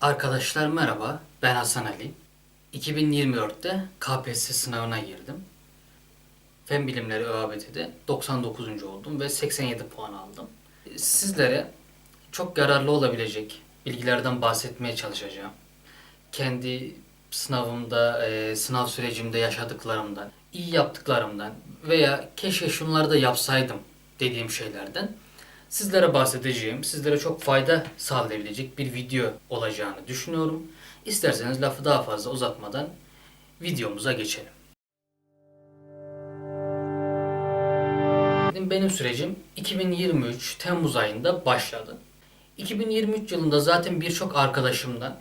Arkadaşlar merhaba, ben Hasan Ali. 2024'te KPSS sınavına girdim. Fen Bilimleri ÖABT'de 99. oldum ve 87 puan aldım. Sizlere çok yararlı olabilecek bilgilerden bahsetmeye çalışacağım. Kendi sınavımda, e, sınav sürecimde yaşadıklarımdan, iyi yaptıklarımdan veya keşke şunları da yapsaydım dediğim şeylerden sizlere bahsedeceğim, sizlere çok fayda sağlayabilecek bir video olacağını düşünüyorum. İsterseniz lafı daha fazla uzatmadan videomuza geçelim. Benim sürecim 2023 Temmuz ayında başladı. 2023 yılında zaten birçok arkadaşımdan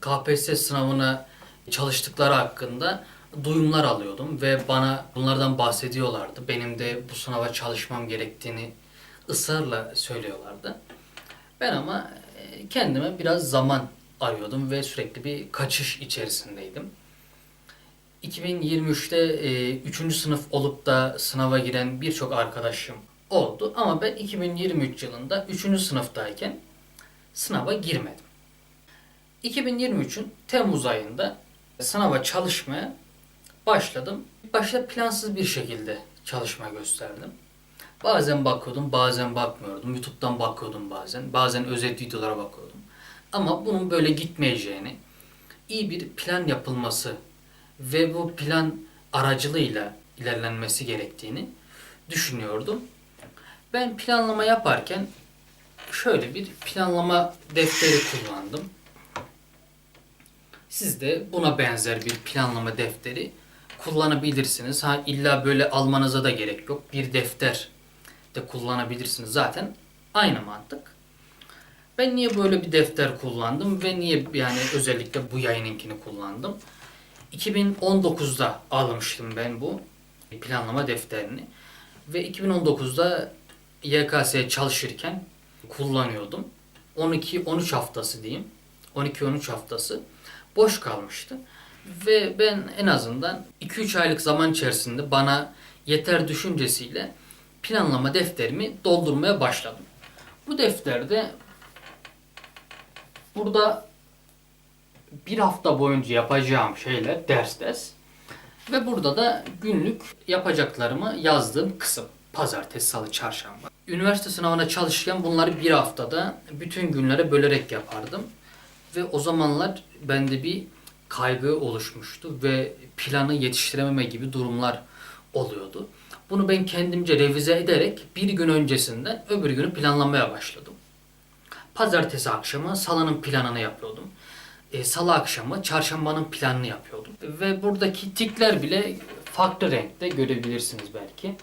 KPSS sınavına çalıştıkları hakkında duyumlar alıyordum ve bana bunlardan bahsediyorlardı. Benim de bu sınava çalışmam gerektiğini ısrarla söylüyorlardı. Ben ama e, kendime biraz zaman arıyordum ve sürekli bir kaçış içerisindeydim. 2023'te e, 3. sınıf olup da sınava giren birçok arkadaşım oldu ama ben 2023 yılında 3. sınıftayken sınava girmedim. 2023'ün Temmuz ayında sınava çalışmaya başladım. Başta plansız bir şekilde çalışma gösterdim. Bazen bakıyordum, bazen bakmıyordum. YouTube'dan bakıyordum bazen. Bazen özet videolara bakıyordum. Ama bunun böyle gitmeyeceğini, iyi bir plan yapılması ve bu plan aracılığıyla ilerlenmesi gerektiğini düşünüyordum. Ben planlama yaparken şöyle bir planlama defteri kullandım. Siz de buna benzer bir planlama defteri kullanabilirsiniz. Ha illa böyle almanıza da gerek yok. Bir defter de kullanabilirsiniz. Zaten aynı mantık. Ben niye böyle bir defter kullandım ve niye yani özellikle bu yayınınkini kullandım? 2019'da almıştım ben bu planlama defterini ve 2019'da YKS'ye çalışırken kullanıyordum. 12-13 haftası diyeyim. 12-13 haftası boş kalmıştı. Ve ben en azından 2-3 aylık zaman içerisinde bana yeter düşüncesiyle planlama defterimi doldurmaya başladım. Bu defterde burada bir hafta boyunca yapacağım şeyler ders ders ve burada da günlük yapacaklarımı yazdığım kısım. Pazartesi, salı, çarşamba. Üniversite sınavına çalışırken bunları bir haftada bütün günlere bölerek yapardım. Ve o zamanlar bende bir kaygı oluşmuştu ve planı yetiştirememe gibi durumlar oluyordu. Bunu ben kendimce revize ederek bir gün öncesinden öbür günü planlamaya başladım. Pazartesi akşamı salının planını yapıyordum. E, Salı akşamı çarşambanın planını yapıyordum. Ve buradaki tikler bile farklı renkte görebilirsiniz belki.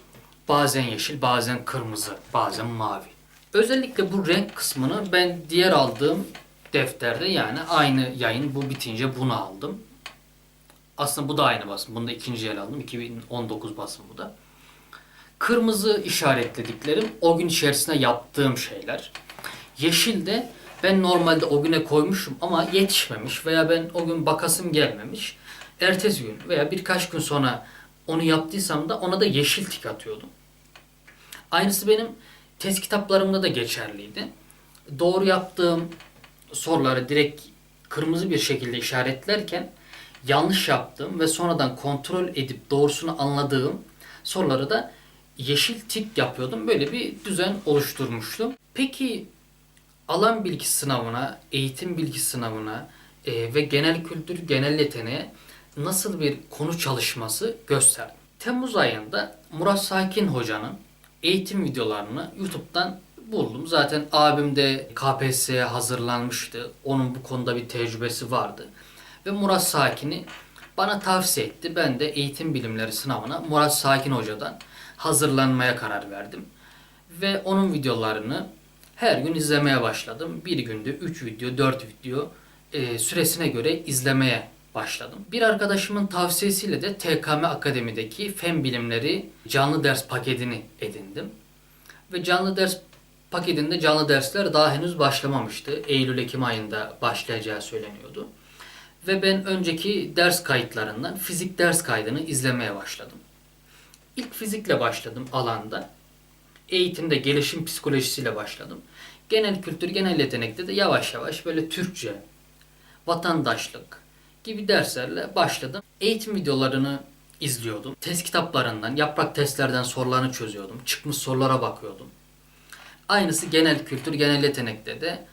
Bazen yeşil, bazen kırmızı, bazen mavi. Özellikle bu renk kısmını ben diğer aldığım defterde yani aynı yayın bu bitince bunu aldım. Aslında bu da aynı basım. Bunu da ikinci el aldım. 2019 basım bu da. Kırmızı işaretlediklerim o gün içerisinde yaptığım şeyler. Yeşil de ben normalde o güne koymuşum ama yetişmemiş veya ben o gün bakasım gelmemiş. Ertesi gün veya birkaç gün sonra onu yaptıysam da ona da yeşil tik atıyordum. Aynısı benim test kitaplarımda da geçerliydi. Doğru yaptığım soruları direkt kırmızı bir şekilde işaretlerken yanlış yaptığım ve sonradan kontrol edip doğrusunu anladığım soruları da yeşil tik yapıyordum. Böyle bir düzen oluşturmuştum. Peki alan bilgi sınavına, eğitim bilgi sınavına e, ve genel kültür, genel yeteneğe nasıl bir konu çalışması gösterdim. Temmuz ayında Murat Sakin Hoca'nın eğitim videolarını YouTube'dan buldum. Zaten abim de KPSS'ye hazırlanmıştı. Onun bu konuda bir tecrübesi vardı. Ve Murat Sakin'i bana tavsiye etti. Ben de eğitim bilimleri sınavına Murat Sakin Hoca'dan hazırlanmaya karar verdim. Ve onun videolarını her gün izlemeye başladım. Bir günde 3 video, 4 video e, süresine göre izlemeye başladım. Bir arkadaşımın tavsiyesiyle de TKM Akademi'deki fen bilimleri canlı ders paketini edindim. Ve canlı ders paketinde canlı dersler daha henüz başlamamıştı. Eylül-Ekim ayında başlayacağı söyleniyordu. Ve ben önceki ders kayıtlarından fizik ders kaydını izlemeye başladım. İlk fizikle başladım alanda. Eğitimde gelişim psikolojisiyle başladım. Genel kültür, genel yetenekte de yavaş yavaş böyle Türkçe, vatandaşlık gibi derslerle başladım. Eğitim videolarını izliyordum. Test kitaplarından, yaprak testlerden sorularını çözüyordum. Çıkmış sorulara bakıyordum. Aynısı genel kültür, genel yetenekte de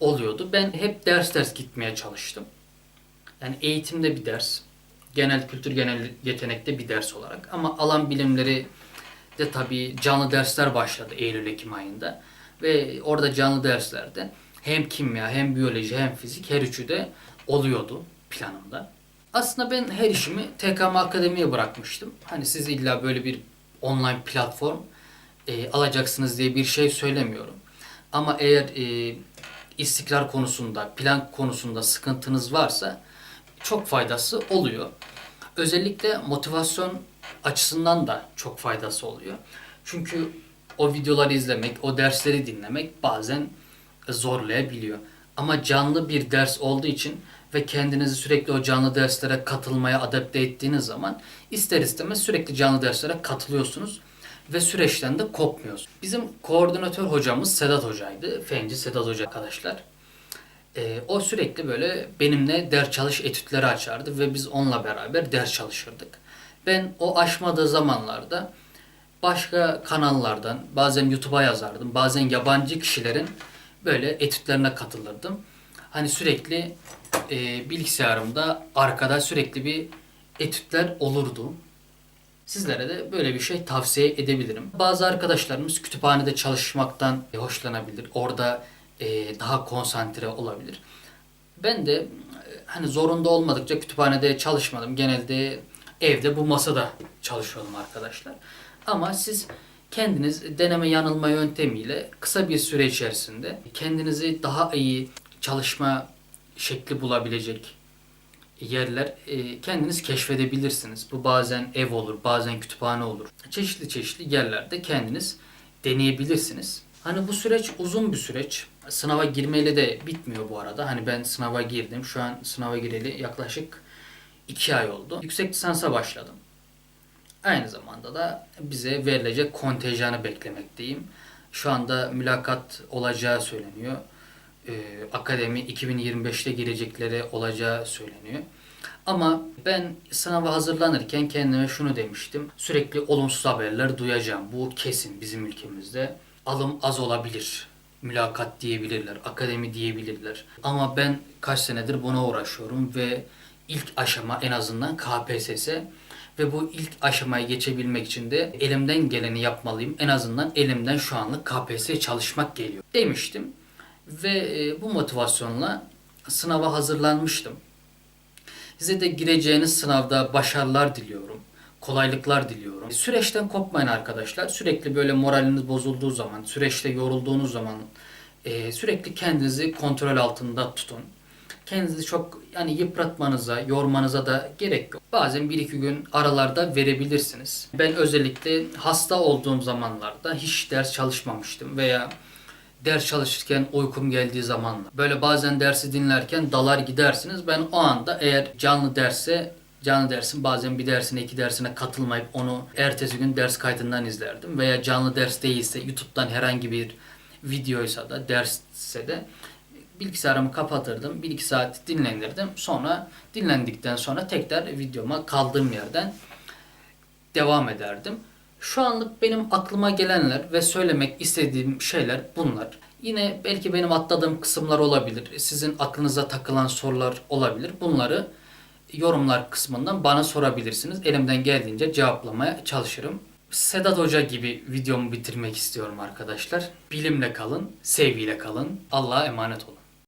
oluyordu. Ben hep ders ders gitmeye çalıştım. Yani eğitimde bir ders, genel kültür, genel yetenekte bir ders olarak. Ama alan bilimleri de tabii canlı dersler başladı Eylül-Ekim ayında. Ve orada canlı derslerde hem kimya, hem biyoloji, hem fizik her üçü de oluyordu planımda. Aslında ben her işimi TKM Akademi'ye bırakmıştım. Hani siz illa böyle bir online platform e, alacaksınız diye bir şey söylemiyorum. Ama eğer e, istikrar konusunda, plan konusunda sıkıntınız varsa çok faydası oluyor. Özellikle motivasyon açısından da çok faydası oluyor. Çünkü o videoları izlemek, o dersleri dinlemek bazen zorlayabiliyor. Ama canlı bir ders olduğu için ve kendinizi sürekli o canlı derslere katılmaya adapte ettiğiniz zaman ister istemez sürekli canlı derslere katılıyorsunuz ve süreçten de kopmuyorsunuz. Bizim koordinatör hocamız Sedat Hoca'ydı. Fenci Sedat Hoca arkadaşlar. Ee, o sürekli böyle benimle ders çalış etütleri açardı ve biz onunla beraber ders çalışırdık. Ben o aşmadığı zamanlarda başka kanallardan bazen YouTube'a yazardım. Bazen yabancı kişilerin böyle etütlerine katılırdım. Hani sürekli e, bilgisayarımda arkada sürekli bir etütler olurdu. Sizlere de böyle bir şey tavsiye edebilirim. Bazı arkadaşlarımız kütüphanede çalışmaktan hoşlanabilir. Orada e, daha konsantre olabilir. Ben de e, hani zorunda olmadıkça kütüphanede çalışmadım. Genelde evde bu masada çalışıyorum arkadaşlar. Ama siz kendiniz deneme yanılma yöntemiyle kısa bir süre içerisinde kendinizi daha iyi çalışma şekli bulabilecek yerler e, kendiniz keşfedebilirsiniz. Bu bazen ev olur, bazen kütüphane olur. Çeşitli çeşitli yerlerde kendiniz deneyebilirsiniz. Hani bu süreç uzun bir süreç. Sınava girmeyle de bitmiyor bu arada. Hani ben sınava girdim. Şu an sınava gireli yaklaşık 2 ay oldu. Yüksek lisansa başladım. Aynı zamanda da bize verilecek kontenjanı beklemekteyim. Şu anda mülakat olacağı söyleniyor. Ee, akademi 2025'te girecekleri olacağı söyleniyor. Ama ben sınava hazırlanırken kendime şunu demiştim. Sürekli olumsuz haberler duyacağım. Bu kesin bizim ülkemizde. Alım az olabilir. Mülakat diyebilirler, akademi diyebilirler. Ama ben kaç senedir buna uğraşıyorum ve ilk aşama en azından KPSS ve bu ilk aşamaya geçebilmek için de elimden geleni yapmalıyım. En azından elimden şu anlık KPSS çalışmak geliyor demiştim. Ve e, bu motivasyonla sınava hazırlanmıştım. Size de gireceğiniz sınavda başarılar diliyorum. Kolaylıklar diliyorum. Süreçten kopmayın arkadaşlar. Sürekli böyle moraliniz bozulduğu zaman, süreçte yorulduğunuz zaman e, sürekli kendinizi kontrol altında tutun. Kendinizi çok yani yıpratmanıza, yormanıza da gerek yok. Bazen bir iki gün aralarda verebilirsiniz. Ben özellikle hasta olduğum zamanlarda hiç ders çalışmamıştım veya ders çalışırken uykum geldiği zaman böyle bazen dersi dinlerken dalar gidersiniz. Ben o anda eğer canlı derse canlı dersin bazen bir dersine iki dersine katılmayıp onu ertesi gün ders kaydından izlerdim. Veya canlı ders değilse YouTube'dan herhangi bir videoysa da dersse de bilgisayarımı kapatırdım. 1-2 saat dinlenirdim. Sonra dinlendikten sonra tekrar videoma kaldığım yerden devam ederdim. Şu anlık benim aklıma gelenler ve söylemek istediğim şeyler bunlar. Yine belki benim atladığım kısımlar olabilir. Sizin aklınıza takılan sorular olabilir. Bunları yorumlar kısmından bana sorabilirsiniz. Elimden geldiğince cevaplamaya çalışırım. Sedat Hoca gibi videomu bitirmek istiyorum arkadaşlar. Bilimle kalın, sevgiyle kalın. Allah'a emanet olun.